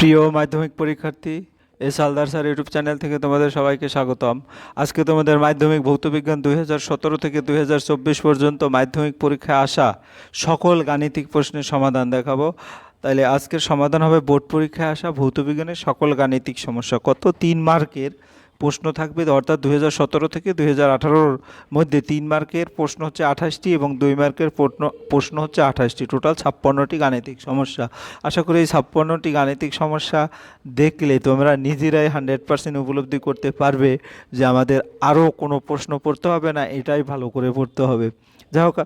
প্রিয় মাধ্যমিক পরীক্ষার্থী, এস আলদার স্যার ইউটিউব চ্যানেল থেকে তোমাদের সবাইকে স্বাগতম। আজকে তোমাদের মাধ্যমিক ভৌতবিজ্ঞান দুই হাজার সতেরো থেকে দুই হাজার চব্বিশ পর্যন্ত মাধ্যমিক পরীক্ষায় আসা সকল গাণিতিক প্রশ্নের সমাধান দেখাবো। তাহলে আজকের সমাধান হবে বোর্ড পরীক্ষায় আসা ভৌতবিজ্ঞানের সকল গাণিতিক সমস্যা। কত তিন মার্কের প্রশ্ন থাকবে, অর্থাৎ দু থেকে দু হাজার মধ্যে তিন মার্কের প্রশ্ন হচ্ছে আঠাশটি এবং দুই মার্কের প্রশ্ন প্রশ্ন হচ্ছে আঠাশটি। টোটাল ছাপ্পান্নটি গাণিতিক সমস্যা। আশা করি এই ছাপ্পান্নটি গাণিতিক সমস্যা দেখলে তোমরা নিজেরাই হান্ড্রেড পার্সেন্ট উপলব্ধি করতে পারবে যে আমাদের আরও কোনো প্রশ্ন পড়তে হবে না, এটাই ভালো করে পড়তে হবে। যাই হোক,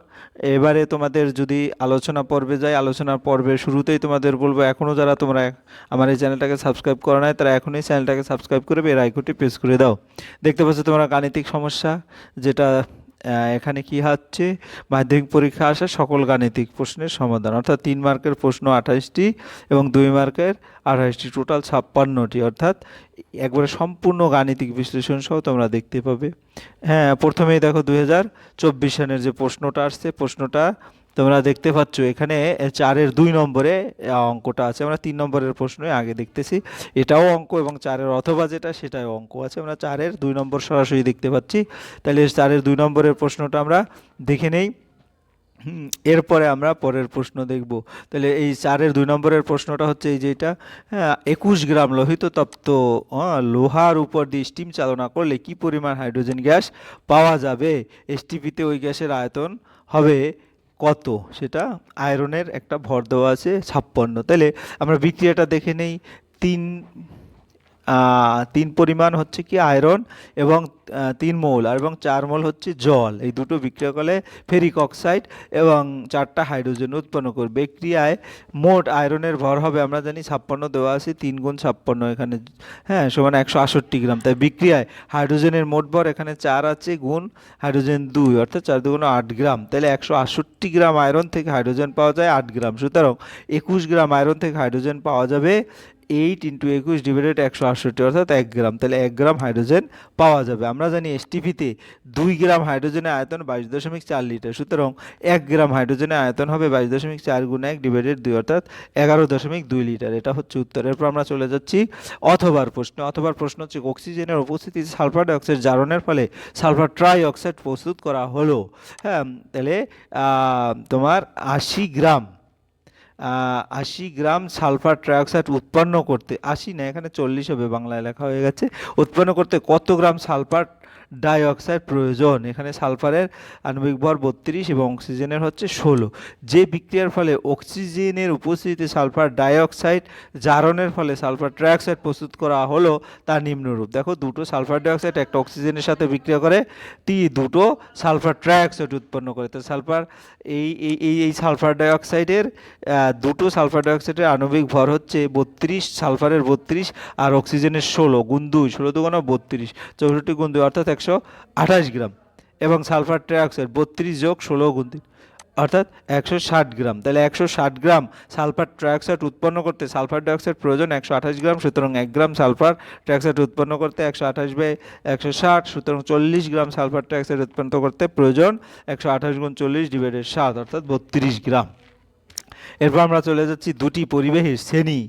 এবারে তোমাদের যদি আলোচনা পর্বে যায় আলোচনা পর্বের শুরুতেই তোমাদের বলব এখনও যারা তোমরা আমার এই চ্যানেলটাকে সাবস্ক্রাইব করো নাই, তারা এখনই চ্যানেলটাকে সাবস্ক্রাইব করে বের আইকনটি প্রেস করে দাও। দেখতে পাচ্ছ তোমরা গাণিতিক সমস্যা, যেটা এখানে কি হচ্ছে? মাধ্যমিক পরীক্ষা আসা সকল গাণিতিক প্রশ্নের সমাধান। অর্থাৎ তিন মার্কের প্রশ্ন আঠাশটি এবং দুই মার্কের আঠাশটি। টোটাল ছাপ্পান্নটি। অর্থাৎ একবারে সম্পূর্ণ গাণিতিক বিশ্লেষণ সহ তোমরা দেখতে পাবে। হ্যাঁ প্রথমেই দেখো দুই হাজার চব্বিশ সালের যে প্রশ্নটা আসছে, প্রশ্নটা তোমরা দেখতে পাচ্ছ এখানে চারের দুই নম্বরে অঙ্কটা আছে। আমরা তিন নম্বরের প্রশ্নই আগে দেখতেছি। এটাও অঙ্ক এবং চারের অথবা যেটা সেটাও অঙ্ক আছে। আমরা চারের দুই নম্বর সরাসরি দেখতে পাচ্ছি। তাহলে চারের দুই নম্বরের প্রশ্নটা আমরা দেখে নেই। এরপরে আমরা পরের প্রশ্ন দেখব। তাহলে এই চারের দুই নম্বরের প্রশ্নটা হচ্ছে এই যেটা হ্যাঁ একুশ গ্রাম লোহিত তপ্ত লোহার উপর দিয়ে স্টিম চালনা করলে কি পরিমাণ হাইড্রোজেন গ্যাস পাওয়া যাবে? এসটিপিতে ওই গ্যাসের আয়তন হবে কত? সেটা আয়রনের একটা ভর দেওয়া আছে ছাপ্পান্ন। তাহলে আমরা বিক্রিয়াটা দেখে নেই। তিন তিন পরিমাণ হচ্ছে কি আয়রন এবং তিন মোল আর এবং চার মোল হচ্ছে জল। এই দুটো বিক্রিয়া করলে ফেরিক অক্সাইড এবং চারটা হাইড্রোজেন উৎপন্ন করবে। এই ক্রিয়ায় মোট আয়রনের ভর হবে আমরা জানি ছাপ্পান্ন দেওয়া আছে, তিন গুণ ছাপ্পান্ন এখানে হ্যাঁ সমান একশো আষট্টি গ্রাম। তাই বিক্রিয়ায় হাইড্রোজেনের মোট ভর এখানে চার আছে গুণ হাইড্রোজেন দুই, অর্থাৎ চার দুগুণ আট গ্রাম। তাহলে একশো আষট্টি গ্রাম আয়রন থেকে হাইড্রোজেন পাওয়া যায় আট গ্রাম। সুতরাং একুশ গ্রাম আয়রন থেকে হাইড্রোজেন পাওয়া যাবে এইট ইন্টু একুশ ডিভাইডেড একশো আটষট্টি, অর্থাৎ এক গ্রাম। তাহলে এক গ্রাম হাইড্রোজেন পাওয়া যাবে। আমরা জানি এসটিভিতে দুই গ্রাম হাইড্রোজেনের আয়তন বাইশ দশমিক চার লিটার। সুতরাং এক গ্রাম হাইড্রোজেনের আয়তন হবে বাইশ দশমিক চার গুণ এক ডিভাইডেড দুই, অর্থাৎ এগারো দশমিক দুই লিটার। এটা হচ্ছে উত্তর এরপর আমরা চলে যাচ্ছি অথবার প্রশ্ন। অথবার প্রশ্ন হচ্ছে অক্সিজেনের উপস্থিতিতে সালফার ডাইঅক্সাইড জারণের ফলে সালফার ট্রাই অক্সাইড প্রস্তুত করা হলো। হ্যাঁ তাহলে তোমার আশি গ্রাম আশি গ্রাম সালফার ট্রাইঅক্সাইড উৎপন্ন করতে, আশি না, এখানে চল্লিশ হবে, বাংলায় লেখা হয়ে গেছে, উৎপন্ন করতে কত গ্রাম সালফার ডাইঅক্সাইড প্রয়োজন। এখানে সালফারের আণবিক ভর বত্রিশ এবং অক্সিজেনের হচ্ছে ষোলো। যে বিক্রিয়ার ফলে অক্সিজেনের উপস্থিতিতে সালফার ডাইঅক্সাইড জারণের ফলে সালফার ট্রাইঅক্সাইড প্রস্তুত করা হলো তা নিম্নরূপ। দেখো, দুটো সালফার ডাইঅক্সাইড, একটা অক্সিজেনের সাথে বিক্রিয়া করে টি দুটো সালফার ট্রাইঅক্সাইড উৎপন্ন করে। তো সালফার, এই এই এই এই সালফার ডাইঅক্সাইডের দুটো সালফার ডাইঅক্সাইডের আণবিক ভর হচ্ছে বত্রিশ, সালফারের বত্রিশ আর অক্সিজেনের ষোলো, গুণ দুই, ষোলো দুগুণ বত্রিশ, চৌষট্টি গুণ দুই, অর্থাৎ একশো আঠাশ গ্রাম এবং সালফার ট্রাইঅক্সাইড বত্রিশ যোগ ষোলো গুণ অর্থাৎ একশো ষাট গ্রাম। তাহলে একশো ষাট গ্রাম সালফার ট্রাইঅক্সাইড উৎপন্ন করতে সালফার ডাইঅক্সাইড প্রয়োজন একশো আঠাশ গ্রাম, সুতরাং এক গ্রাম সালফার ট্রাইঅক্সাইড উৎপন্ন করতে একশো আঠাশ বাই একশো ষাট, সুতরাং চল্লিশ গ্রাম সালফার ট্রাইঅক্সাইড উৎপন্ন করতে প্রয়োজন একশো আঠাশ গুণ চল্লিশ ডিভাইডেড সাত, অর্থাৎ বত্রিশ গ্রাম। এরপর আমরা চলে যাচ্ছি দুটি পরিবেশের শ্রেণি।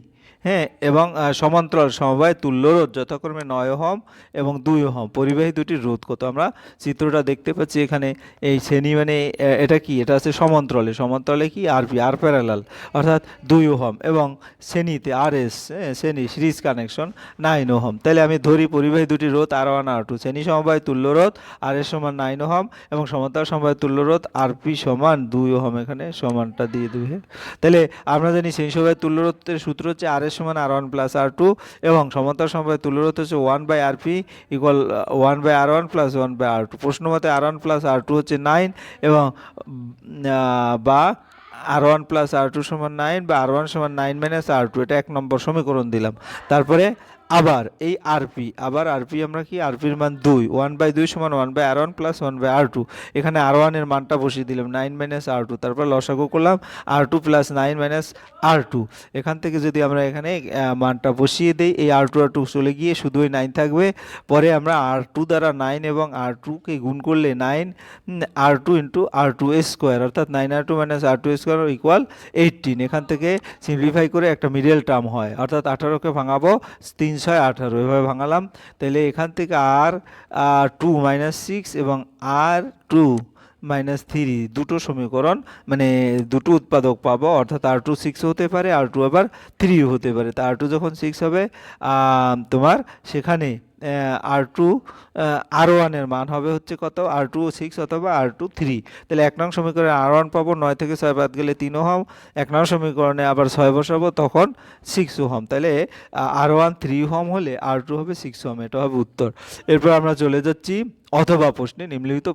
হ্যাঁ এবং সমান্তরাল সমবায় তুল্য রোধ যথাক্রমে নয় হম এবং দুই হম পরিবাহী দুটির রোধ কত? আমরা চিত্রটা দেখতে পাচ্ছি এখানে এই শ্রেণি মানে এটা কি? এটা আছে সমান্তরালে। সমান্তরালে কি? R P R parallel. অর্থাৎ দুই ওহম এবং শ্রেণীতে আর এস শ্রেণি, সিরিজ কানেকশন নাইন ওহম। তাহলে আমি ধরি পরিবাহী দুটি রোধ আর ওয়ান, আর টু। শ্রেণি সমবায় তুল্য রোধ আর এস সমান নাইন ওহম এবং সমান্তরাল সমবায় তুল্য রোধ, আর পি সমান দুই ওহম। এখানে সমানটা দিয়ে দেবে। তাহলে আমরা জানি শ্রেণি সমবায় তুল্য রোধের সূত্র হচ্ছে আর এস সমান R one plus R two এবং সমান্তর সমবায় তুল্য রোধ হচ্ছে one by R P equal one by R one plus one by R two প্রশ্ন মতে R one plus R two হচ্ছে নাইন এবং বা R one plus R two সমান নাইন বা আর ওয়ান সমান নাইন মাইনাস আর টু এটা এক নম্বর সমীকরণ দিলাম। তারপরে আবার এই আরপি আবার আরপি আমরা কি? আরপির মান দুই ওয়ান বাই দুই সমান one by R one plus one by R two এখানে আর ওয়ানের মানটা বসিয়ে দিলাম নাইন মাইনাস আর টু তারপর লসাগু করলাম R two plus nine minus R two এখান থেকে যদি আমরা এখানে মানটা বসিয়ে দিই, এই আর টু আর টু চলে গিয়ে শুধু ওই নাইন থাকবে। পরে আমরা আর টু দ্বারা নাইন এবং আর টুকে গুণ করলে nine R two into R two square অর্থাৎ nine R two minus R two square equal eighteen এখান থেকে সিম্পলিফাই করে একটা মিডল টার্ম হয়, অর্থাৎ আঠারোকে ভাঙাবো, তিন ছয় আঠারো, এভাবে ভাঙালাম। তাহলে এখান থেকে আর টু মাইনাস সিক্স এবং আর টু মাইনাস থ্রি দুটো সমীকরণ মানে দুটো উৎপাদক পাবো, অর্থাৎ আর টু সিক্স হতে পারে, আর টু আবার থ্রিও হতে পারে। তা আর টু যখন সিক্স হবে তোমার সেখানে আর টু আর ওয়ানের মান হবে হচ্ছে কত? আর টু সিক্স অথবা আর টু থ্রি তাহলে এক নং সমীকরণে আর ওয়ান পাবো, নয় থেকে ছয় বাদ গেলে তিন ওহম। এক নং সমীকরণে আবার ছয় বসাবো, তখন সিক্স ওহম। তাহলে আর ওয়ান থ্রি ওহম হলে আর টু হবে সিক্স ওহম, এটা হবে উত্তর। এরপর আমরা চলে যাচ্ছি অথবা প্রশ্নে নিম্নলিখিত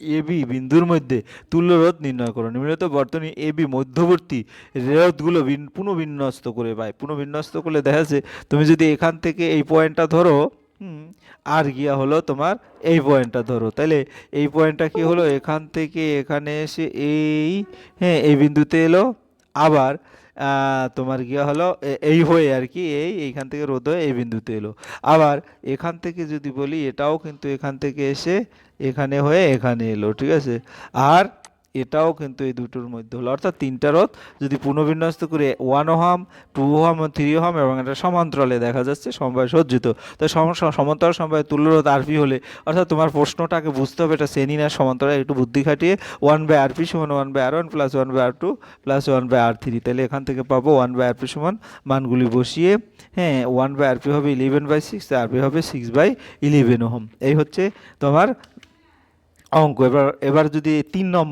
এ বি বিন্দুর মধ্যে তুল্য রোধ নির্ণয় করো। নিম্নলিখিত বর্তনী এ বি মধ্যবর্তী রোধগুলো বিন- পুনঃবিন্যস্ত করে পায় পুনঃবিন্যস্ত করলে দেখা যাচ্ছে, তুমি যদি এখান থেকে এই পয়েন্টটা ধরো হুম, আর গিয়া হলো তোমার এই পয়েন্টটা ধরো। তাহলে এই পয়েন্টটা কি হলো? এখান থেকে এখানে এসে এই হ্যাঁ এই বিন্দুতে এলো। আবার তোমার গিয়া হলো এই হয়ে আর কি এই এইখান থেকে রোদ হয়ে এই বিন্দুতে এলো। আবার এখান থেকে যদি বলি এটাও কিন্তু এখান থেকে এসে এখানে হয়ে এখানে এলো ঠিক আছে? আর এটাও কিন্তু এই দুটোর মধ্যে হলো। অর্থাৎ তিনটা রথ যদি পুনর্বিন্যস্ত করে one ohm two ohm three ohm এবং এটা সমান্তরালে দেখা যাচ্ছে সমবায় সজ্জিত। তো সমান্তরাল সমবায় তুল্যরোধ আরপি হলে, অর্থাৎ তোমার প্রশ্নটাকে বুঝতে হবে এটা শ্রেণি না সমান্তরাল, একটু বুদ্ধি খাটিয়ে ওয়ান বাই আরপি সমান one by R one plus one by R two plus one by R three তাহলে এখান থেকে পাবো ওয়ান বাই আরপি সমান মানগুলি বসিয়ে হ্যাঁ ওয়ান বাই আরপি হবে eleven by six R P হবে সিক্স বাই ইলেভেন ওহম। এই হচ্ছে তোমার অঙ্ক। এবার এবার যদি তিন নম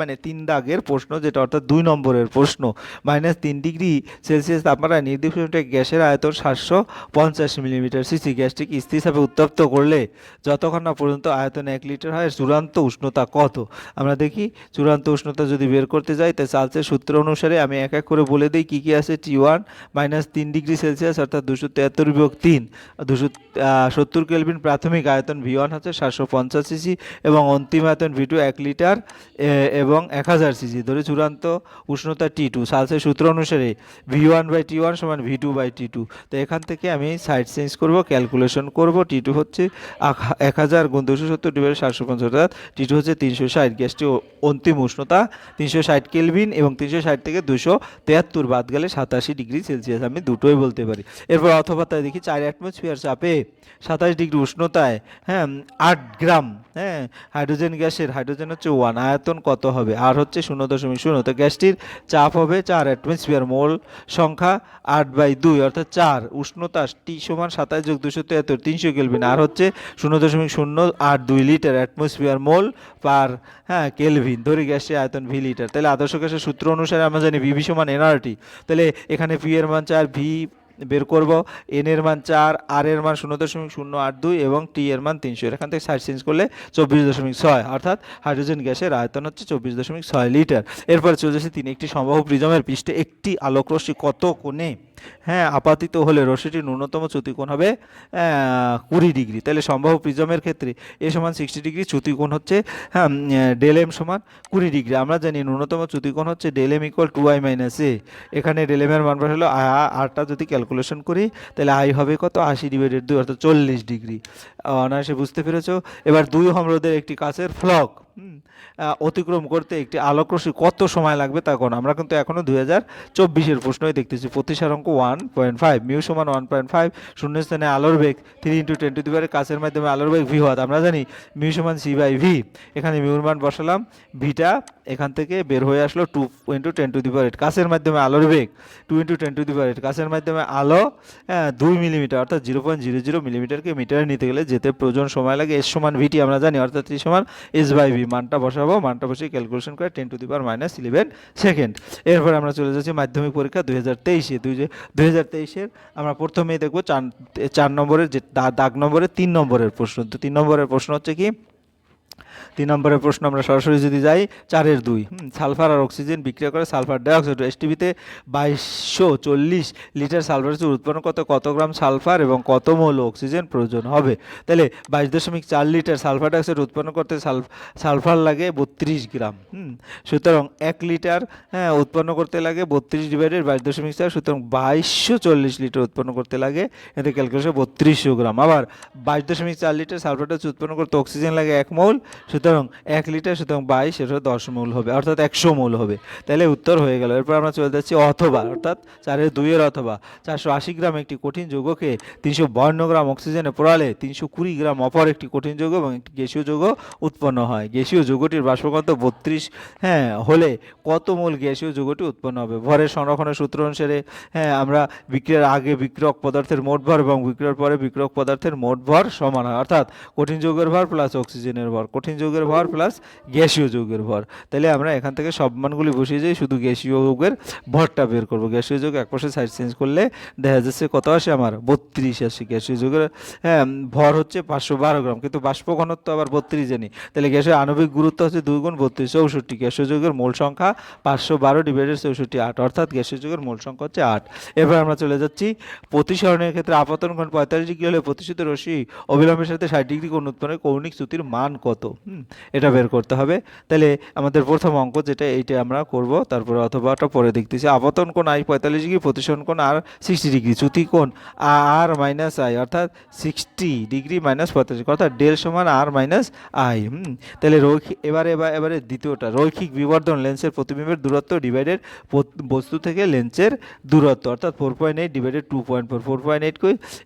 মানে তিন দাগের প্রশ্ন, যেটা অর্থাৎ দুই নম্বরের প্রশ্ন মাইনাস তিন ডিগ্রি সেলসিয়াস তাপমাত্রায় নির্দিষ্ট গ্যাসের আয়তন সাতশো পঞ্চাশ মিলিমিটার সিসি গ্যাসটিকে হিসাবে উত্তপ্ত করলে যতক্ষণ না পর্যন্ত আয়তন এক লিটার হয়, চূড়ান্ত উষ্ণতা কত? আমরা দেখি, চূড়ান্ত উষ্ণতা যদি বের করতে যাই তাই চালসের সূত্র অনুসারে আমি এক এক করে বলে দিই, কী কী আছে? টি ওয়ান মাইনাস তিন ডিগ্রি সেলসিয়াস অর্থাৎ দুশো তিয়াত্তর বিয়োগ তিন, দুশো সত্তর কেলভিন প্রাথমিক আয়তন ভি ওয়ান হচ্ছে সাতশো পঞ্চাশ সিসি এবং অন্তিম আয়তন ভি টু এক লিটার এবং এক হাজার সিজি ধরে চূড়ান্ত উষ্ণতা টি টু সালসের সূত্র অনুসারে V one by T one সমান V two by T two তো এখান থেকে আমি সাইড চেঞ্জ করব ক্যালকুলেশন করব টি টু হচ্ছে এক হাজার গুণ দুশো সত্তর ডিভাইড সাতশো পঞ্চাশ, অর্থাৎ টি টু হচ্ছে তিনশো ষাট। গ্যাসটি অন্তিম উষ্ণতা তিনশো ষাট কেলভিন এবং তিনশো ষাট থেকে দুশো তেহাত্তর বাদ গেলে সাতাশি ডিগ্রি সেলসিয়াস। আমি দুটোই বলতে পারি। এরপর অথবা তাই দেখি চার অ্যাটমসফিয়ার চাপে সাতাশ ডিগ্রি উষ্ণতায় হ্যাঁ আট গ্রাম হ্যাঁ হাইড্রোজেন গ্যাসের, হাইড্রোজেন হচ্ছে ওয়ান আয়তন কত হবে? আর হচ্ছে শূন্য দশমিক শূন্য। তো গ্যাসটির চাপ হবে চার অ্যাটমসফিয়ার মোল সংখ্যা আট বাই দুই, অর্থাৎ চার। উষ্ণতা টি সমান সাতাশ যোগ দুশো তিয়াত্তর তিনশো কেলভিন। আর হচ্ছে শূন্য দশমিক শূন্য আট দুই লিটার অ্যাটমসফিয়ার মোল পার হ্যাঁ কেলভিন। ধরি গ্যাসের আয়তন ভি লিটার। তাহলে আদর্শ গ্যাসের সূত্র অনুসারে আমরা জানি ভিভি সমান এনআরটি। তাহলে এখানে পি এর মান চার ভি বের করব। এন এর মান চার আর এর মান শূন্য দশমিক শূন্য আট দুই এবং টি এর মান তিনশো। এখান থেকে সাইড চেঞ্জ করলে চব্বিশ দশমিক ছয়, অর্থাৎ হাইড্রোজেন গ্যাসের আয়তন হচ্ছে চব্বিশ দশমিক ছয় লিটার। এরপর চলে যাচ্ছে তিনি, একটি সম্ভাব্য প্রিজমের পৃষ্ঠে একটি আলোক রশ্মি কত কোণে? হ্যাঁ আপাতিত হলে রশ্মিটির ন্যূনতম চ্যুতিকোণ হবে কুড়ি ডিগ্রি। তাহলে সম্ভাব্য প্রিজমের ক্ষেত্রে এ সমান সিক্সটি ডিগ্রি চ্যুতিকোণ হচ্ছে হ্যাঁ ডেল এম সমান কুড়ি ডিগ্রি। আমরা জানি ন্যূনতম চ্যুতিকোণ হচ্ছে del M equal to I minus A এখানে ডেল এম এর মান বসালো আরটা যদি ক্যালকুলেশন করি, তাহলে আই হবে কত? আশি ডিভাইডেড দুই, অর্থাৎ চল্লিশ ডিগ্রি। অনায়াসে বুঝতে পেরেছ? এবার দুই হমরোদের একটি কাছের ফ্লক অতিক্রম করতে একটি আলোকরশ্মি কত সময় লাগবে তা কোন? আমরা কিন্তু এখনও দুই হাজার চব্বিশের প্রশ্নই দেখতেছি। প্রতিসার অঙ্ক ওয়ান পয়েন্ট ফাইভ মিউ সমান ওয়ান পয়েন্ট ফাইভ শূন্য স্থানে আলোর বেগ থ্রি ইন্টু টেন টু দিবারের কাছের মাধ্যমে আলোর বেগ ভি হওয়াত। আমরা জানি মিউ সমান সি বাই ভি এখানে মিউর মান বসালাম ভিটা এখান থেকে বের হয়ে আসলো টু ইন্টু টেন টু দিবার কাছের মাধ্যমে আলোর বেগ two into ten to the power কাছের মাধ্যমে আলো হ্যাঁ, দুই মিলিমিটার অর্থাৎ জিরো পয়েন্ট জিরো জিরো মিলিমিটারকে মিটারে নিতে গেলে যেতে প্রয়োজন সময় লাগে এস সমান ভিটি আমরা জানি অর্থাৎ টি সমান এস বাই ভি মানটা বসাবো, মানটা বসিয়ে ক্যালকুলেশন করে ten to the power minus eleven second এরপর আমরা চলে যাচ্ছি মাধ্যমিক পরীক্ষা দুই হাজার তেইশে। দুই দুই হাজার তেইশের আমরা প্রথমেই দেখব চার চার নম্বরের যে দাগ নম্বরের তিন নম্বরের প্রশ্ন। তো তিন নম্বরের প্রশ্ন হচ্ছে কি? তিন নম্বরের প্রশ্ন আমরা সরাসরি যদি যাই, চারের দুই। সালফার আর অক্সিজেন বিক্রিয়া করে সালফার ডাইঅক্সাইড এসটিভিতে বাইশশো চল্লিশ লিটার সালফার উৎপন্ন করতে কত গ্রাম সালফার এবং কত মৌল অক্সিজেন প্রয়োজন হবে? তাহলে বাইশ দশমিক চার লিটার সালফার ডাইঅক্সাইড উৎপন্ন করতে সালফ, সালফার লাগে বত্রিশ গ্রাম। সুতরাং এক লিটার হ্যাঁ উৎপন্ন করতে লাগে বত্রিশ ডিভাইডেড বাইশ দশমিক চার, সুতরাং বাইশশো চল্লিশ লিটার উৎপন্ন করতে লাগে। এতে ক্যালকুলেশন বত্রিশশো গ্রাম। আবার বাইশ দশমিক চার লিটার সালফার ডাইঅক্সাইড উৎপন্ন করতে অক্সিজেন লাগে এক মৌল, সুতরাং এক লিটার, সুতরাং বাইশ, এটা দশ মৌল হবে, অর্থাৎ একশো মৌল হবে। তাহলে উত্তর হয়ে গেল। এরপর আমরা চলে যাচ্ছি অথবা, অর্থাৎ চারের দুইয়ের অথবা। চারশো আশি গ্রাম একটি কঠিন যৌগকে তিনশো বান্ন গ্রাম অক্সিজেনে পোড়ালে তিনশো কুড়ি গ্রাম অপর একটি কঠিন যৌগ এবং একটি গ্যাসীয় যৌগ উৎপন্ন হয়। গ্যাসীয় যৌগটির বাষ্পঘনত্ব বত্রিশ হ্যাঁ হলে কত মূল গ্যাসীয় যৌগটি উৎপন্ন হবে? ভরের সংরক্ষণের সূত্র অনুসারে হ্যাঁ আমরা বিক্রিয়ার আগে বিক্রিয়ক পদার্থের মোট ভর এবং বিক্রিয়ার পরে বিক্রিয়ক পদার্থের মোট ভর সমান হয়। অর্থাৎ কঠিন যৌগের ভর প্লাস অক্সিজেনের ভর। কঠিন যৌগের ভর প্লাস গ্যাসীয় যৌগের ভর। তাহলে আমরা এখান থেকে সব মানগুলি বসিয়ে যাই শুধু গ্যাসীয় যৌগের ভরটা বের করব। গ্যাসীয় যৌগ এক পাশে সাইড চেঞ্জ করলে দেখা যাচ্ছে কত আসে? আমার বত্রিশ আসে। গ্যাসীয় যৌগের হ্যাঁ ভর হচ্ছে পাঁচশো বারো গ্রাম। কিন্তু বাষ্প ঘনত্ব আবার বত্রিশ জানি। তাহলে গ্যাসের আণবিক গুরুত্ব হচ্ছে দুই গুণ বত্রিশ চৌষট্টি। গ্যাসীয় যৌগের মোল সংখ্যা পাঁচশো বারো ডিভাইডেড চৌষট্টি আট। অর্থাৎ গ্যাসীয় যৌগের মোল সংখ্যা হচ্ছে আট। এবার আমরা চলে যাচ্ছি প্রতিসরণের ক্ষেত্রে আপতন কোণ পঁয়তাল্লিশ ডিগ্রি হলে প্রতিষ্ঠিত রশ্মি অবিলম্বের সাথে ষাট ডিগ্রি কোণ উৎপন্নের কৌণিক চ্যুতির মান কত? হুম, এটা বের করতে হবে। তাহলে আমাদের প্রথম অঙ্ক যেটা, এইটা আমরা করব। তারপরে অথবাটা পরে দেখতেছি। আপতন কোণ আই পঁয়তাল্লিশ ডিগ্রি প্রতিসরণ কোণ আর সিক্সটি ডিগ্রি, চ্যুতি কোণ আর মাইনাস আই অর্থাৎ সিক্সটি ডিগ্রি মাইনাস পঁয়তাল্লিশ, অর্থাৎ ডেল সমান আর মাইনাস আই হুম। তাহলে রৈখিক, এবারে এবার এবারে দ্বিতীয়টা, রৈখিক বিবর্ধন লেন্সের প্রতিবিম্বের দূরত্ব ডিভাইডেড বস্তু থেকে লেন্সের দূরত্ব, অর্থাৎ four point eight divided two point four four point eight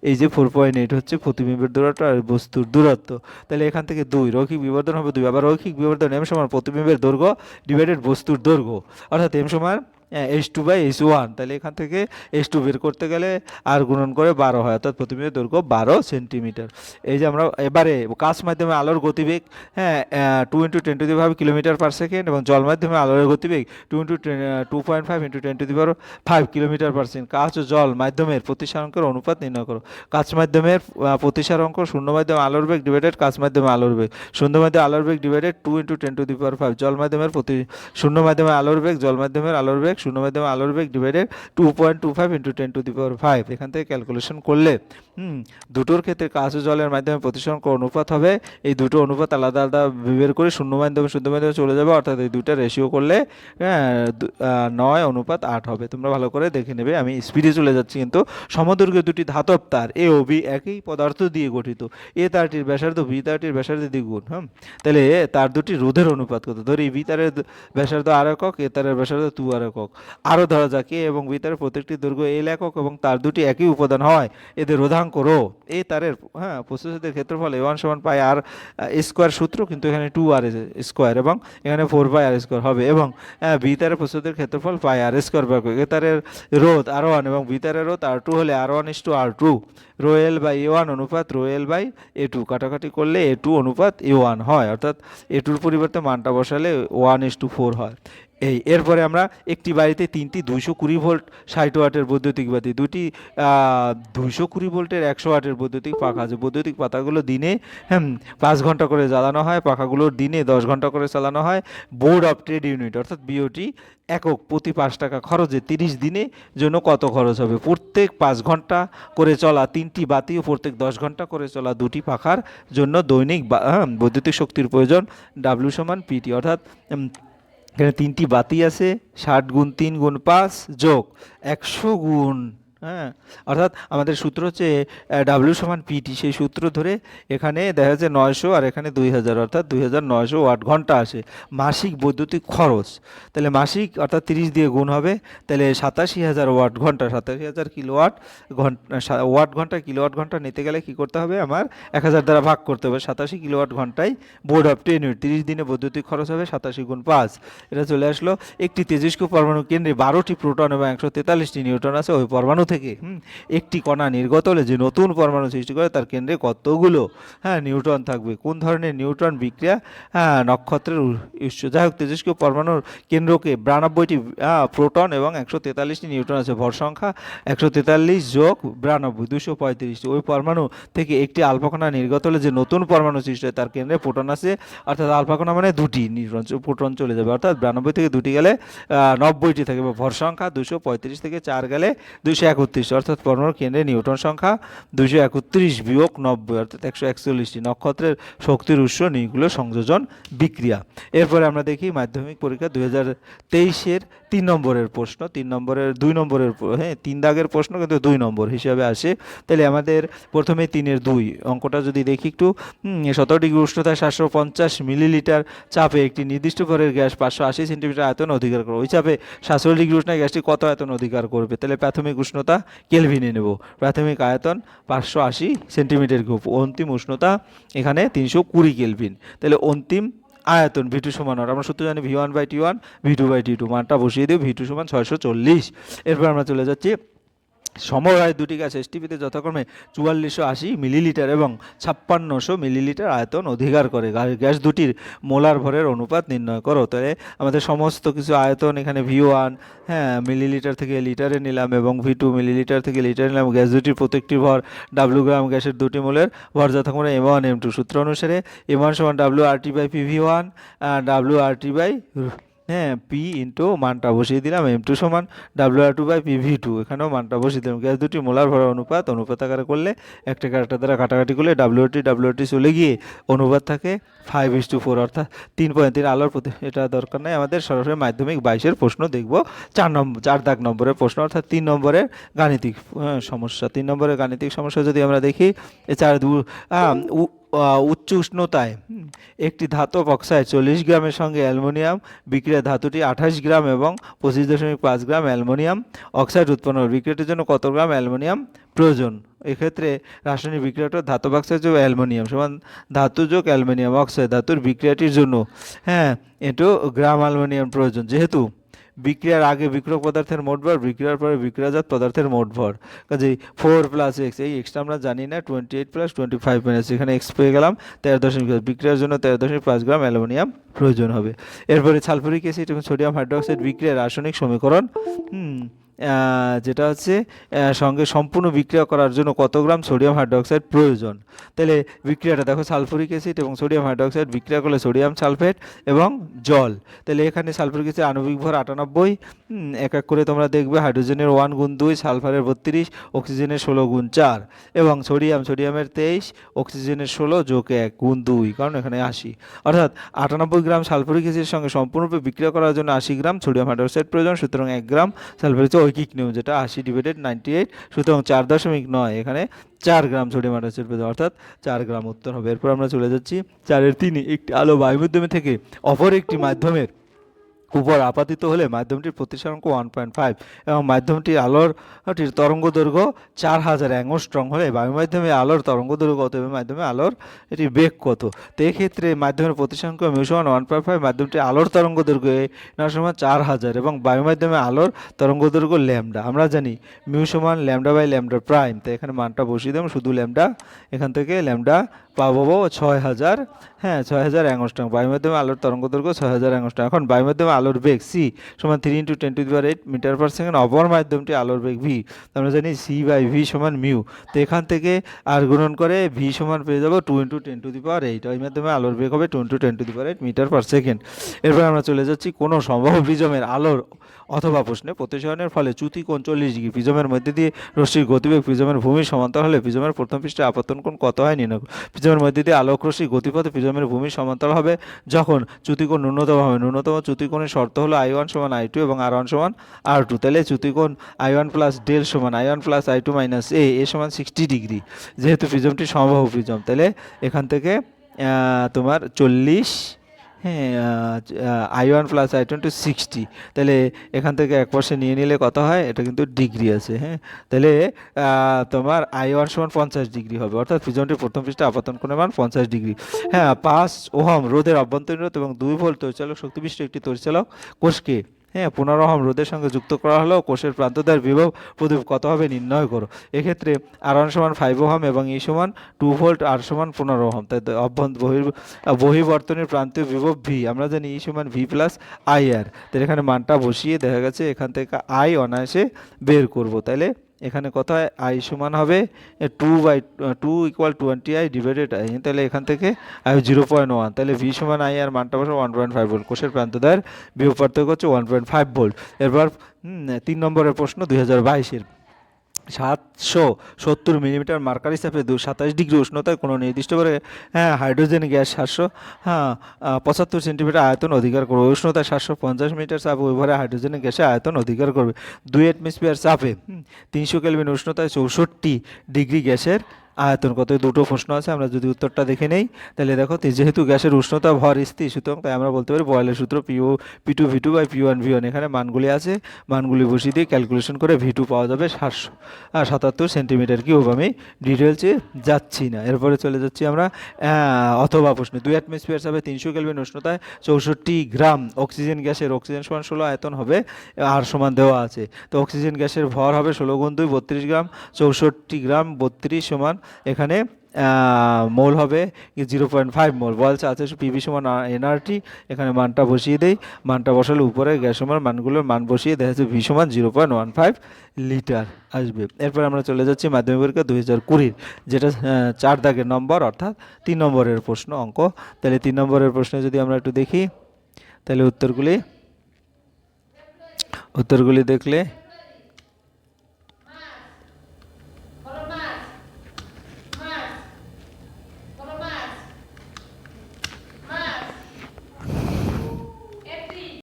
এই যে ফোর পয়েন্ট এইট হচ্ছে প্রতিবিম্বের দূরত্ব আর বস্তুর দূরত্ব। তাহলে এখান থেকে দুই, রৈখিক বিবর্ধন দুই আবার রৈখিক বিবর্তন এম সমান প্রতিবিম্বের দৈর্ঘ্য ডিভাইডেড বস্তুর দৈর্ঘ্য। অর্থাৎ এম সমান H two by H one তাহলে এখান থেকে এইচ টু বের করতে গেলে আর গুণন করে বারো হয়, অর্থাৎ প্রতিবিম্বের দৈর্ঘ্য বারো সেন্টিমিটার এই যে আমরা এবারে কাচ মাধ্যমে আলোর গতিবেগ হ্যাঁ two into ten to the five kilometre per second এবং জল মাধ্যমে আলোর গতিবেগ two into two point five into ten to the five kilometre per second কাচ ও জল মাধ্যমের প্রতিসারাঙ্কের অনুপাত নির্ণয় করো। কাচ মাধ্যমের প্রতিসারাঙ্ক শূন্য মাধ্যমে আলোর বেগ ডিভাইডেড কাচ মাধ্যমে আলোর বেগ। শূন্য মাধ্যমে আলোর বেগ divided two into ten to the power five জল মাধ্যমের প্রতি, শূন্য মাধ্যমে আলোর বেগ, জল মাধ্যমের আলোর বেগ শূন্য মাধ্যমে আলোর বেগ divided two point two five into ten to the power five এখান থেকে ক্যালকুলেশন করলে, হুম, দুটোর ক্ষেত্রে ও জলের মাধ্যমে প্রতিসরণ অনুপাত হবে। এই দুটো অনুপাত আলাদা আলাদা বের করে শূন্য মাধ্যমে শূন্য মাধ্যমে চলে যাবে, অর্থাৎ এই দুইটা রেশিও করলে হ্যাঁ নয় অনুপাত আট হবে। তোমরা ভালো করে দেখে নেবে, আমি স্পিডে চলে যাচ্ছি কিন্তু। সমদৈর্ঘ্য দুটি ধাতব তার এ ও বি একই পদার্থ দিয়ে গঠিত। এ তারটির ব্যাসার্ধ বি তারটির ব্যাসার্ধ দ্বিগুণ হ্যাঁ তাহলে তার দুটি রোধের অনুপাত কত? ধরি বি তারের ব্যাসার্ধ আর একক এ তারের ব্যাসার্ধ তু আর একক। আরও ধরা যাক এ এবং বি তারের প্রত্যেকটি দৈর্ঘ্য এল একক এবং তার দুটি একই উপাদান হয় এদের রোধাঙ্ক রো। এ তারের হ্যাঁ প্রস্তুতের ক্ষেত্রফল এ ওয়ান সমান পাই আর স্কোয়ার সূত্র কিন্তু এখানে টু আর স্কোয়ার এবং এখানে ফোর পাই আর স্কোয়ার হবে এবং হ্যাঁ, বি তারের প্রস্তুতির ক্ষেত্রফল পাই আর স্কোয়ার বাই এ তারের রোধ আর ওয়ান এবং বি তারের রোধ আর টু হলে R one is to R two rho L by A one অনুপাত rho L by A two কাটাকাটি করলে এ টু অনুপাত এ ওয়ান হয় অর্থাৎ এ টুর পরিবর্তে মানটা বসালে ওয়ান ইস টু ফোর হয়। এই, এরপরে আমরা একটি বাড়িতে তিনটি দুইশো কুড়ি ভোল্ট ষাট ওয়াটের বৈদ্যুতিক বাতি দুটি দুইশো কুড়ি ভোল্টের একশো ওয়াটের বৈদ্যুতিক পাখা আছে। বৈদ্যুতিক পাতাগুলো দিনে হ্যাঁ পাঁচ ঘণ্টা করে জ্বালানো হয় পাখাগুলোর দিনে দশ ঘণ্টা করে চালানো হয়। বোর্ড অফ ট্রেড ইউনিট, অর্থাৎ বিওটি একক প্রতি পাঁচ টাকা খরচে তিরিশ দিনে জন্য কত খরচ হবে? প্রত্যেক পাঁচ ঘণ্টা করে চলা তিনটি বাতি ও প্রত্যেক দশ ঘণ্টা করে চলা দুটি পাখার জন্য দৈনিক বৈদ্যুতিক শক্তির প্রয়োজন ডাব্লিউ সমান পিটি অর্থাৎ এখানে তিনটি বাতি আছে ষাট গুণ তিন গুণ পাঁচ যোগ একশো গুণ হ্যাঁ অর্থাৎ আমাদের সূত্র হচ্ছে ডাব্লিউ সমান পিটি সেই সূত্র ধরে এখানে দেখা যাচ্ছে নয়শো আর এখানে দুই হাজার, অর্থাৎ দুই হাজার নয়শো ওয়াট ঘণ্টা আসে। মাসিক বৈদ্যুতিক খরচ, তাহলে মাসিক অর্থাৎ তিরিশ দিয়ে গুণ হবে, তাহলে সাতাশি হাজার ওয়াট ঘণ্টা, সাতাশি হাজার কিলোওয়াট ঘণ্টা ওয়াট ঘণ্টা, কিলোওয়াট ঘণ্টা নিতে গেলে কি করতে হবে আমার? এক হাজার দ্বারা ভাগ করতে হবে, সাতাশি কিলোওয়াট ঘন্টায় বোর্ড অফ টেন ইউনিট, তিরিশ দিনে বৈদ্যুতিক খরচ হবে সাতাশি গুণ পাঁচ। এটা চলে আসলো, একটি তেজস্ক্রিয় পরমাণু কেন্দ্রে বারোটি প্রোটন এবং একশো তেতাল্লিশটি নিউটন আছে, ওই পরমাণু থেকে একটি কণা নির্গত হলে যে নতুন পরমাণু সৃষ্টি করে তার কেন্দ্রে কতগুলো হ্যাঁ নিউট্রন থাকবে, কোন ধরনের নিউট্রন বিক্রিয়া হ্যাঁ নক্ষত্রের উৎস, যাই হোক, তেজস্ক্রিয় পরমাণুর কেন্দ্রকে বিরানব্বইটি প্রোটন এবং একশো তেতাল্লিশটি নিউট্রন আছে ভর সংখ্যা, একশো তেতাল্লিশ যোগ বিরানব্বই, দুশো পঁয়ত্রিশটি। ওই পরমাণু থেকে একটি আলফা কণা নির্গত হলে যে নতুন পরমাণু সৃষ্টি হয় তার কেন্দ্রে প্রোটন আছে, অর্থাৎ আলফা কণা মানে দুটি নিউট্রন, প্রোটন চলে যাবে, অর্থাৎ বিরানব্বই থেকে দুটি গেলে নব্বইটি থাকবে ভর সংখ্যা, দুশো পঁয়ত্রিশ থেকে চার গেলে দুশো একত্রিশ, অর্থাৎ পরমাণুর কেন্দ্রে নিউটন সংখ্যা দুশো একত্রিশ বিয়োগ নব্বই, অর্থাৎ একশো একচল্লিশটি নক্ষত্রের শক্তির উৎস, নিউক্লিয় সংযোজন বিক্রিয়া। এরপরে আমরা দেখি মাধ্যমিক পরীক্ষা দুই হাজার তেইশের তিন নম্বরের প্রশ্ন। তিন নম্বরের, দুই নম্বরের হ্যাঁ তিন দাগের প্রশ্ন কিন্তু দুই নম্বর হিসাবে আসে। তাহলে আমাদের প্রথমে তিনের দুই অঙ্কটা যদি দেখি একটু সতেরো ডিগ্রি উষ্ণতায় সাতশো পঞ্চাশ মিলিলিটার চাপে একটি নির্দিষ্ট ভরের গ্যাস পাঁচশো আশি সেন্টিমিটার আয়তন অধিকার করবে। ওই চাপে সাতশো ডিগ্রি উষ্ণায় গ্যাসটি কত আয়তন অধিকার করবে? তাহলে প্রাথমিক উষ্ণতা কেলভিনে নেব। প্রাথমিক আয়তন পাঁচশো আশি সেন্টিমিটার কিউব। অন্তিম উষ্ণতা এখানে তিনশো কুড়ি কেলভিন। তাহলে অন্তিম আয়তন ভিটু সমান ওয়ান আমরা সূত্র জানি V one by T one, V two by T two. মানটা বসিয়ে দিই ভি টু সমান ছয়শো চল্লিশ। এরপর আমরা চলে যাচ্ছি সমবায় দুটি গ্যাস এসটিপিতে যথাক্রমে চুয়াল্লিশশো আশি মিলিলিটার এবং ছাপ্পান্নশো মিলিলিটার আয়তন অধিকার করে। গ্যাস দুটির মোলার ভরের অনুপাত নির্ণয় করো। তাহলে আমাদের সমস্ত কিছু আয়তন এখানে ভি ওয়ান হ্যাঁ মিলিলিটার থেকে লিটারে নিলাম এবং ভি টু মিলিলিটার থেকে লিটারে নিলাম। গ্যাস দুটির প্রত্যেকটি ভর ডাব্লু গ্রাম গ্যাসের দুটি মোলের ভর যথাক্রমে এম ওয়ান এম টু সূত্র অনুসারে এম ওয়ান সমান W R T by P V one W R T by হ্যাঁ পি ইন্টু মানটা বসিয়ে দিলাম এম টু সমান W R two by P V two এখানেও মানটা বসিয়ে দিলাম। গ্যাস দুটি মোলার ভরা অনুপাত অনুপাত আকারে করলে একটা কারটা দ্বারা কাটাকাটি করলে ডাব্লিউ টি ডাব্লিউ টি চলে গিয়ে অনুপাত থাকে ফাইভ ইস টু ফোর অর্থাৎ তিন পয়েন্ট তিন আলোর প্রতি। এটা দরকার নেই আমাদের সরাসরি মাধ্যমিক বাইশের প্রশ্ন দেখব। চার নম্বর চার দাগ নম্বরের প্রশ্ন অর্থাৎ তিন নম্বরের গাণিতিক হ্যাঁ, সমস্যা। তিন নম্বরের গাণিতিক সমস্যা যদি আমরা দেখি চার দু উচ্চ উষ্ণতায়। একটি ধাতব অক্সাইড চল্লিশ গ্রামের সঙ্গে অ্যালুমিনিয়াম, বিক্রিয়া ধাতুটি আঠাশ গ্রাম এবং পঁচিশ দশমিক পাঁচ গ্রাম অ্যালুমিনিয়াম। অক্সাইড উৎপন্ন বিক্রিয়াটির জন্য কত গ্রাম অ্যালুমিনিয়াম? প্রয়োজন। এক্ষেত্রে রাসায়নিক বিক্রিয়াটা ধাতব অক্সাইড অ্যালুমিনিয়াম সমান ধাতু যোগ অ্যালুমিনিয়াম অক্সাইড। ধাতুর বিক্রিয়াটির জন্য হ্যাঁ এটু গ্রাম অ্যালুমিনিয়াম প্রয়োজন। যেহেতু বিক্রিয়ার আগে বিক্রয় পদার্থের মোট ভর বিক্রিয়ার পরে বিক্রিয়াজাত পদার্থের মোট ভর। কাজে ফোর প্লাস এক্স এই এক্সটা আমরা জানি না twenty eight plus twenty five minus এখানে এক্স পেয়ে গেলাম তেরো দশমিক বিক্রিয়ার জন্য তেরো দশমিক পাঁচ গ্রাম অ্যালুমিনিয়াম প্রয়োজন হবে। এরপরে সালফুরিক অ্যাসিড এবং সোডিয়াম হাইড্রোক্সাইড বিক্রিয়ার রাসায়নিক সমীকরণ। হুম, যেটা হচ্ছে সঙ্গে সম্পূর্ণ বিক্রিয়া করার জন্য কত গ্রাম সোডিয়াম হাইড্রোক্সাইড প্রয়োজন? তাহলে বিক্রিয়াটা দেখো, সালফুরিক অ্যাসিড এবং সোডিয়াম হাইড্রোক্সাইড বিক্রিয়া করলে সোডিয়াম সালফেট এবং জল। তাহলে এখানে সালফুরিক অ্যাসিড আণবিক ভর আটানব্বই এক এক করে তোমরা দেখবে, হাইড্রোজেনের ওয়ান গুণ দুই, সালফারের বত্রিশ, অক্সিজেনের ষোলো গুণ চার এবং সোডিয়াম, সোডিয়ামের তেইশ, অক্সিজেনের ষোলো যোগ এক গুণ দুই, কারণ এখানে আশি। অর্থাৎ আটানব্বই গ্রাম সালফুরিক অ্যাসিডের সঙ্গে সম্পূর্ণরূপে বিক্রিয়া করার জন্য আশি গ্রাম সোডিয়াম হাইড্রোক্সাইড প্রয়োজন, সুতরাং এক গ্রাম সালফার হচ্ছে ঐকিক নিয়ম যেটা আশি ডিভাইডেড নাইনটি এইট সুতরাং চার দশমিক নয়, এখানে চার গ্রাম সোডিয়াম হাইড্রোক্সাইড পেতে অর্থাৎ চার গ্রাম উত্তর হবে। এরপর আমরা চলে যাচ্ছি চারের তিনে, একটি আলো বায়ুমাধ্যমে থেকে অপর একটি মাধ্যমের উপর আপাতিত হলে মাধ্যমটির প্রতিসরাঙ্ক ওয়ান পয়েন্ট ফাইভ এবং মাধ্যমটির আলোর টির তরঙ্গ দৈর্ঘ্য চার হাজার অ্যাংস্ট্রং হলে বায়ু মাধ্যমে আলোর তরঙ্গ দৈর্ঘ্য কত এবং মাধ্যমে আলোর এটি বেগ কত? তো এক্ষেত্রে মাধ্যমের প্রতিসরাঙ্ক মিউসমান ওয়ান পয়েন্ট ফাইভ মাধ্যমটি আলোর তরঙ্গ দৈর্ঘ্য না সমান চার হাজার এবং বায়ু মাধ্যমে আলোর তরঙ্গ দৈর্ঘ্য ল্যামডা আমরা জানি মিউ সমান ল্যামডা বাই ল্যামডা প্রাইম তো এখানে মানটা বসিয়ে দেবো, শুধু ল্যামডা এখান থেকে ল্যামডা পাবো ছয় হাজার। হ্যাঁ ছয় হাজার অ্যাংস্ট্রং বায়ুমাধ্যমে আলোর তরঙ্গ দৈর্ঘ্য ছয় হাজার অ্যাংস্ট্রং এখন বায়ুমাধ্যমে আলোর বেগ সি সমান three into ten to the eight metre per second অপর মাধ্যমটি আলোর বেগ ভি আমরা জানি সি বাই ভি সমান মিউ তো এখান থেকে আর গুণন করে ভি সমান পেয়ে যাব two into ten to the eight ওই মাধ্যমে আলোর বেগ হবে two into ten to the eight metre per second এরপর আমরা চলে যাচ্ছি কোনো সম্ভব প্রিজমের আলোর অথবা প্রশ্নে প্রতিসরণের ফলে চ্যুতি কোণ চল্লিশ ডিগ্রি প্রিজমের মধ্যে দিয়ে রশ্মির গতিবেগ প্রিজমের ভূমির সমান্তর হলে প্রিজমের প্রথম পৃষ্ঠে আপতন কোণ কত হয় নির্ণয়। প্রিজমের মধ্যে দিয়ে আলোক রশ্মি গতিপথে প্রিজমের ভূমির সমান্তর হবে যখন চ্যুতিকোণ ন্যূনতম হবে। ন্যূনতম চ্যুতিকোণের শর্ত হলো আই ওয়ান সমান আই টু এবং আর ওয়ান সমান আর টু। তাহলে চ্যুতিকোণ আই ওয়ান প্লাস ডেল সমান I one plus I two minus A A সমান সিক্সটি ডিগ্রি। যেহেতু প্রিজমটি সমবাহু প্রিজম তাহলে এখান থেকে তোমার চল্লিশ হ্যাঁ I one plus I twenty sixty তাহলে এখান থেকে এক পাশে নিয়ে নিলে কত হয়? এটা কিন্তু ডিগ্রি আছে হ্যাঁ। তাহলে তোমার আই ওয়ান সমান পঞ্চাশ ডিগ্রি হবে। অর্থাৎ ফিজনটির প্রথম পৃষ্ঠে আপাতন কোণের মান পঞ্চাশ ডিগ্রি। হ্যাঁ পাঁচ ওহম রোদের অভ্যন্তরীণ এবং দুই ভোল্ট তরিচালক শক্তিবিষ্ট একটি তরিচালক কোষকে হ্যাঁ পুনরহম হাম রোদের সঙ্গে যুক্ত করা হলেও কোষের প্রান্তদ্বয়ের বিভব প্রদীপ কত হবে নির্ণয় করো? এক্ষেত্রে আর ওয়ান সমান ফাইভ ওহম এবং ই সমান টু ভোল্ট আর সমান পনেরো ওহম। তাই অভ্যন্ত বহির বহিবর্তনের প্রান্তীয় বিভব ভি আমরা জানি ই সমান ভি প্লাস আই আর তাহলে এখানে মানটা বসিয়ে দেখা গেছে এখান থেকে আই অনায়াসে বের করব। তাহলে এখানে কত হয় আই সমান হবে? Two by two equal twenty I divided I তাহলে এখান থেকে আই জিরো পয়েন্ট ওয়ান তাহলে ভি সমান আই আর মানটা বসে ওয়ান পয়েন্ট ফাইভ ভোল্ট কোষের প্রান্তদ্বয়ের বিভব পার্থক্য হচ্ছে ওয়ান পয়েন্ট ফাইভ ভোল্ট এরপর তিন নম্বরের প্রশ্ন দুই হাজার বাইশের। সাতশো সত্তর মিলিমিটার মার্কার হিসাবে দু সাতাশ ডিগ্রি উষ্ণতায় কোনো নির্দিষ্ট করে হ্যাঁ হাইড্রোজেন গ্যাস সাতশো হ্যাঁ পঁচাত্তর সেন্টিমিটার আয়তন অধিকার করবে। উষ্ণতা সাতশো পঞ্চাশ মিটার চাপ ওইভাবে হাইড্রোজেন গ্যাসে আয়তন অধিকার করবে। দুই অ্যাটমসফিয়ার চাপে তিনশো কেলভিন উষ্ণতায় চৌষট্টি ডিগ্রি গ্যাসের আয়তন কত? দুটো প্রশ্ন আছে, আমরা যদি উত্তরটা দেখে নেই, তাহলে দেখো যেহেতু গ্যাসের উষ্ণতা ভর স্থির, সুতরাং তাই আমরা বলতে পারি বয়লের সূত্র পিও P two V two by P one V one এখানে মানগুলি আছে, মানগুলি বসিয়ে দিয়ে ক্যালকুলেশন করে ভি টু পাওয়া যাবে সাতশো সাতাত্তর সেন্টিমিটার কিউব আমি ডিটেলসে যাচ্ছি না। এরপরে চলে যাচ্ছি আমরা অথবা প্রশ্ন, দুই অ্যাটমসফিয়ার হিসাবে তিনশো কেলভিন উষ্ণতায় চৌষট্টি গ্রাম অক্সিজেন গ্যাসের অক্সিজেন সমান ষোলো আয়তন হবে, আর সমান দেওয়া আছে। তো অক্সিজেন গ্যাসের ভর হবে ষোলো গুণ দুই, বত্রিশ গ্রাম, চৌষট্টি গ্রাম, বত্রিশ সমান এখানে মোল হবে জিরো পয়েন্ট ফাইভ মোল। বলছে আছে পিভি সমান এনআরটি এখানে মানটা বসিয়ে দেই। মানটা বসালে উপরে গ্যাস সমান মানগুলোর মান বসিয়ে দেখা যাচ্ছে ভি সমান zero point one five litre আসবে। এরপর আমরা চলে যাচ্ছি মাধ্যমিক পরীক্ষা দুই হাজার কুড়ির, যেটা চার দাগের নম্বর, অর্থাৎ তিন নম্বরের প্রশ্ন অঙ্ক। তাহলে তিন নম্বরের প্রশ্নে যদি আমরা একটু দেখি, তাহলে উত্তরগুলি উত্তরগুলি দেখলে